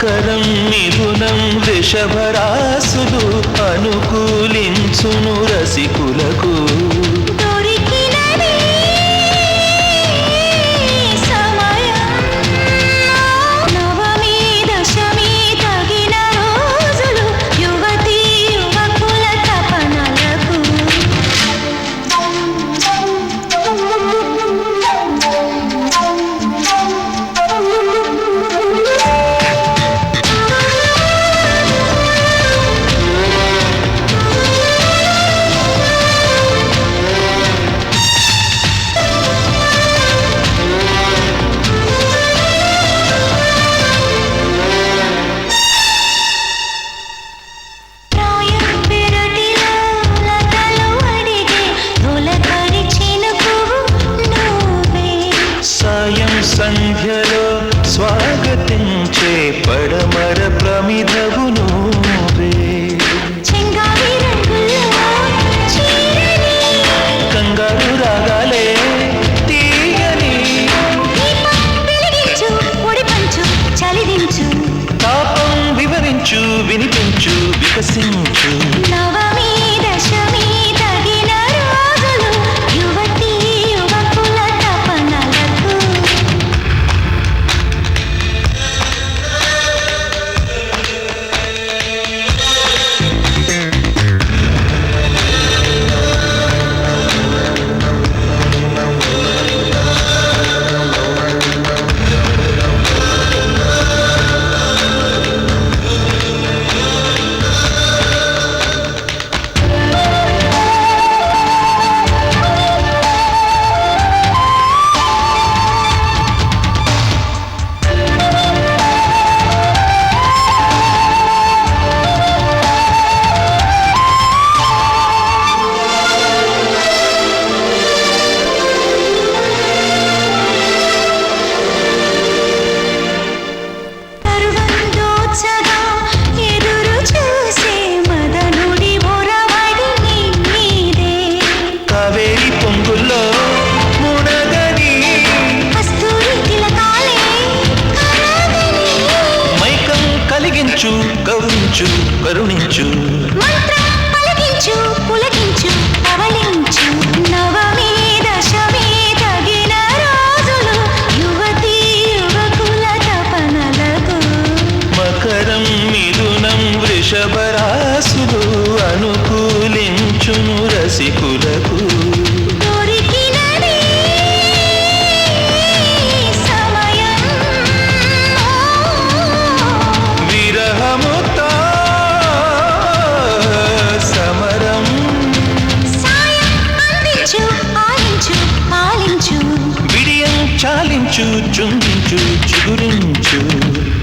మకరం మిథునం వృషభరాసులు అనుకూలించును రసికులకు. సంధ్యలో స్వాగతించే పడమర ప్రమిదవు నువ్వే చెంగావి రంగుల్లో చీరని కంగారు రాగాలే తీయని. తాపం వివరించు వినిపించు వికసించు. కలిగించు గౌరించు కరుణించు. మంత్రం పలికించు పులకించు పవలించు నవమి దశమి తగిన రోజులు యువతి యువకుల తపనలకు. మకరం మిథునం వృషభరాసులు అనుకూలించును రసికులకు. చాలించు చుంచు చిగురించు.